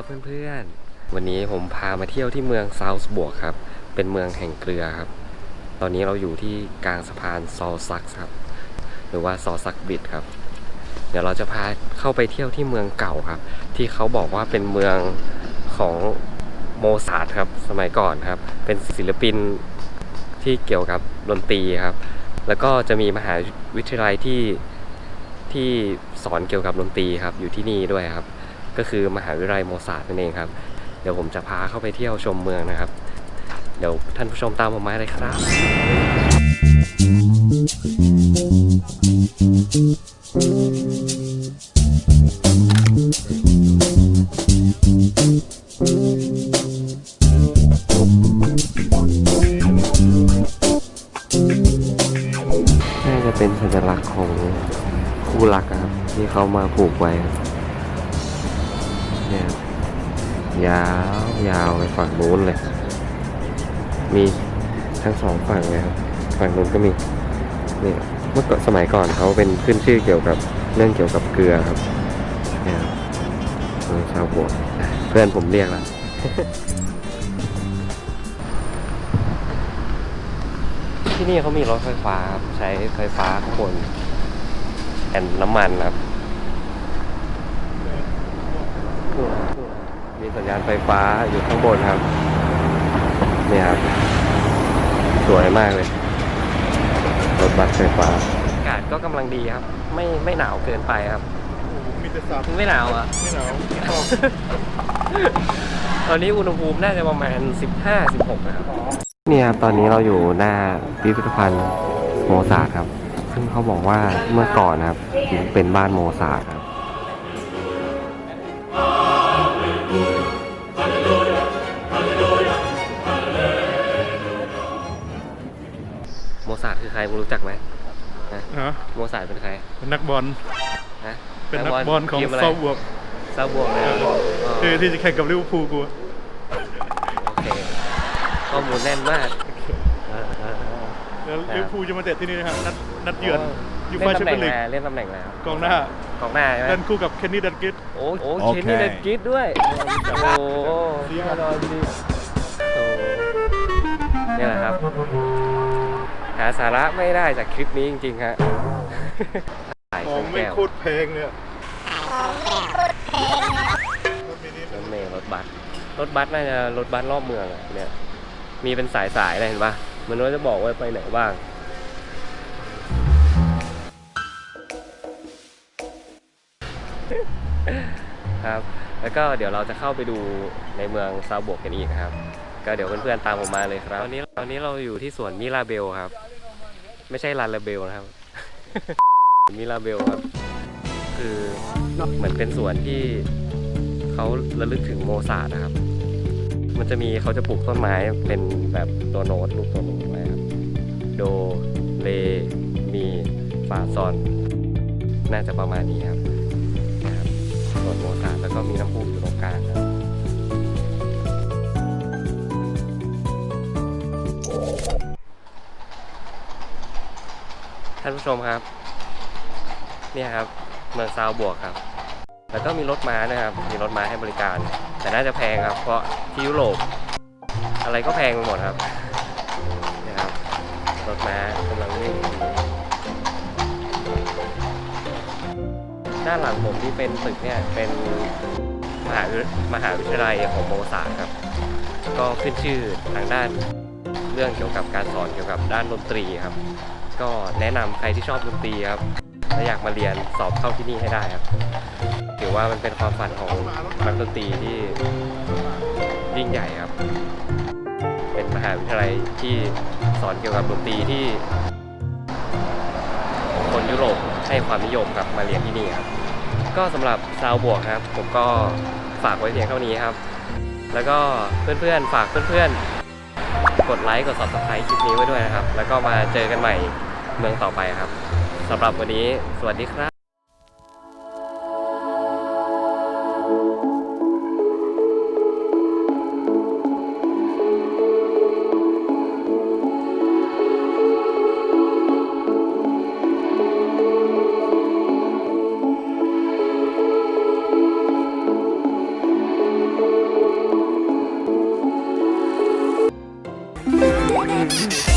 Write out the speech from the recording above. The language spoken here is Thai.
ครับเพื่อนๆ วันนี้ผมพามาเที่ยวที่เมืองซาวส์บวกครับ เป็นเมืองแห่งเกลือครับ ตอนนี้เราอยู่ที่กลางสะพานซอลซักครับ หรือว่าซอซักบิดครับ เดี๋ยวเราจะพาเข้าไปเที่ยวที่เมืองเก่าครับ ที่เขาบอกว่าเป็นเมืองของโมซาร์ทครับ สมัยก่อนครับ เป็นศิลปินที่เกี่ยวกับดนตรีครับ แล้วก็จะมีมหาวิทยาลัยที่ที่สอนเกี่ยวกับดนตรีครับ อยู่ที่นี่ด้วยครับ ก็คือมหาวิทยาลัยโมซาร์ทนั่นเองครับ เดี๋ยวผมจะพาเข้าไปเที่ยวชมเมืองนะครับ เดี๋ยวท่านผู้ชมตามผมมาเลยครับ น่าจะเป็นสัญลักษณ์ของคู่รักอะครับ ที่เขามาผูกไว้ครับ เนี่ยยาวยาวไปฝั่งโน้นเลย มีทั้งสองฝั่งเลยครับฝั่งนู้นก็มีนี่เมื่อก่อนสมัยก่อนเขาเป็นขึ้นชื่อเกี่ยวกับเรื่องเกี่ยวกับเกลือครับเนี่ยครับชาวบวกเพื่อนผมเรียกแล้วที่นี่เขามีรถไฟฟ้าครับใช้ไฟฟ้าข้างบนแอนน้ำมันครับ มีสัญญาณไฟฟ้าอยู่ข้างบนครับ เนี่ยครับ สวยมากเลย รถบัสไฟฟ้า อากาศก็กำลังดีครับ ไม่ไม่หนาวเกินไปครับ มีแต่สับไม่หนาวอะ ไม่หนาวตอนนี้อุณหภูมิน่าจะประมาณ 15-16 นะครับ เนี่ยครับ ตอนนี้เราอยู่หน้าพิพิธภัณฑ์โมซาร์ทครับ ซึ่งเขาบอกว่าเมื่อก่อนนะครับ เป็นบ้านโมซาร์ทครับ คือใครมึงรู้จักไหมฮะโมซาร์ทเป็นใคร เป็นนักบอลฮะเป็นนักบอลของทีมะไรเซาบวกเซาบวกเลยเหรออ๋อคือที่จะแข่งกับลิเวอร์พูลกูอะโอเคข้อมูลแน่นมากเออเออเออแล้วครับลิเวอร์พูลจะมาเตะที่นี่นะครับนัดนัดเยือนยูเล่ฟ่านแชตำมแหน่เปี้ยงนอะไรลีกเล่นตำแหน่งอะไรครับกองหน้า กองหน้าใช่ไหมเล่นคู่กับเคนนี่ดันกิสโอ้โหโอเคนเคนี่เดนกิดด้วย โอ้โหดีแน่มากนอนดีโอ้เนี่ยแหละครับ หาสาระไม่ได้จากคลิปนี้จริงๆฮะถ่ายมองไม่แก้วโคตรเพลงเนี่ยรถมินิรถเมล์รถบัสรถบัสน่าจะรถบัสรอบเมืองอะเนี่ยมีเป็นสายๆเลยเห็นปะมันว่าจะบอกว่าไปไหนบ้างครับ แล้วก็เดี๋ยวเราจะเข้าไปดูในเมืองซาบวกกันอีกครับ ก็เดี๋ยวเพื่อนๆตามผมมาเลยครับ ตอนนี้ตอนนี้เราอยู่ที่สวนมิราเบลครับ ไม่ใช่ลาลาเบลนะครับ มิราเบลครับ คือเหมือนเป็นสวนที่เขาระลึกถึงโมซาร์ทนะครับ มันจะมีเขาจะปลูกต้นไม้เป็นแบบตัวโน้ตลูกตัวโน้ตไว้ครับ โด เล มีฟาซอน น่าจะประมาณนี้ครับนะครับส่วนโมซาร์ทแล้วก็มีน้ำพุอยู่ตรงกลางครับ ท่านผู้ชมครับ เนี่ยครับเมืองซาวบวกครับ แล้วก็มีรถม้านะครับ มีรถม้าให้บริการ แต่น่าจะแพงครับ เพราะที่ยุโรปอะไรก็แพงไปหมดครับนี่ยครับรถม้ากำลังวิ่งด้านหลังผมที่เป็นตึกเนี่ยเป็นมหาวิมหาวิทยาลัยของโมซาครับ ก็ขึ้นชื่อทางด้าน เรื่องเกี่ยวกับการสอนเกี่ยวกับด้านดนตรีครับ ก็แนะนำใครที่ชอบดนตรีครับและอยากมาเรียนสอบเข้าที่นี่ให้ได้ครับถือว่ามันเป็นความฝันของนักดนตรีที่ยิ่งใหญ่ครับ เป็นมหาวิทยาลัยที่สอนเกี่ยวกับดนตรีที่ คนยุโรปให้ความนิยมครับมาเรียนที่นี่ครับ ก็สำหรับซาวบวกครับ ผมก็ฝากไว้เพียงเท่านี้ครับ แล้วก็เพื่อนๆฝากเพื่อนๆ กดไลค์กด subscribe คลิปนี้ไว้ด้วยนะครับ แล้วก็มาเจอกันใหม่เมืองต่อไปครับสำหรับวันนี้สวัสดีครับ Hum.